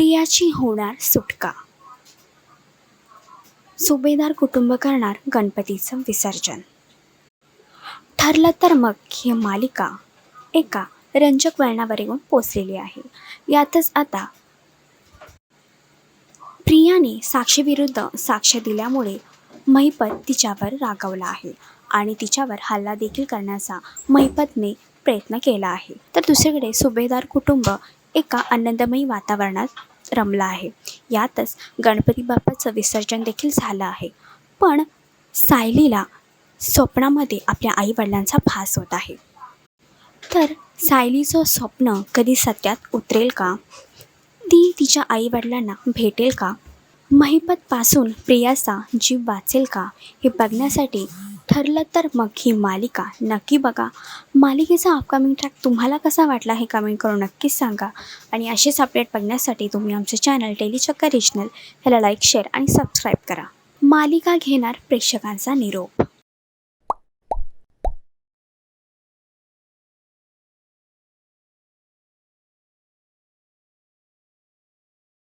प्रियाची होणार सुटका. सुभेदार कुटुंब करणार गणपतीचं विसर्जन. ठरलं तर मग ही मालिका एका रंजक वळणावर येऊन पोचलेली आहे. यातच आता प्रियाने साक्षीविरुद्ध साक्ष दिल्यामुळे महिपत तिच्यावर रागावला आहे आणि तिच्यावर हल्ला देखील करण्याचा महिपतने प्रयत्न केला आहे. तर दुसरीकडे सुभेदार कुटुंब एका आनंदमयी वातावरणात रमलं आहे. यातच गणपती बाप्पाचं विसर्जन देखील झालं आहे. पण सायलीला स्वप्नामध्ये आपल्या आईवडिलांचा भास होत आहे. तर सायलीचं स्वप्न कधी सत्यात उतरेल का? ती तिच्या आईवडिलांना भेटेल का? महिपतपासून प्रियाचा जीव वाचेल का? हे बघण्यासाठी ठरलं तर मग ही मालिका नक्की बघा. मालिकेचा अपकमिंग ट्रॅक तुम्हाला कसा वाटला हे कमेंट करून नक्कीच सांगा. आणि असेच अपडेट बघण्यासाठी तुम्ही आमचे चॅनल डेली चक्कर रिजनल ह्याला लाईक शेअर आणि सबस्क्राईब करा. मालिका घेणार प्रेक्षकांचा निरोप.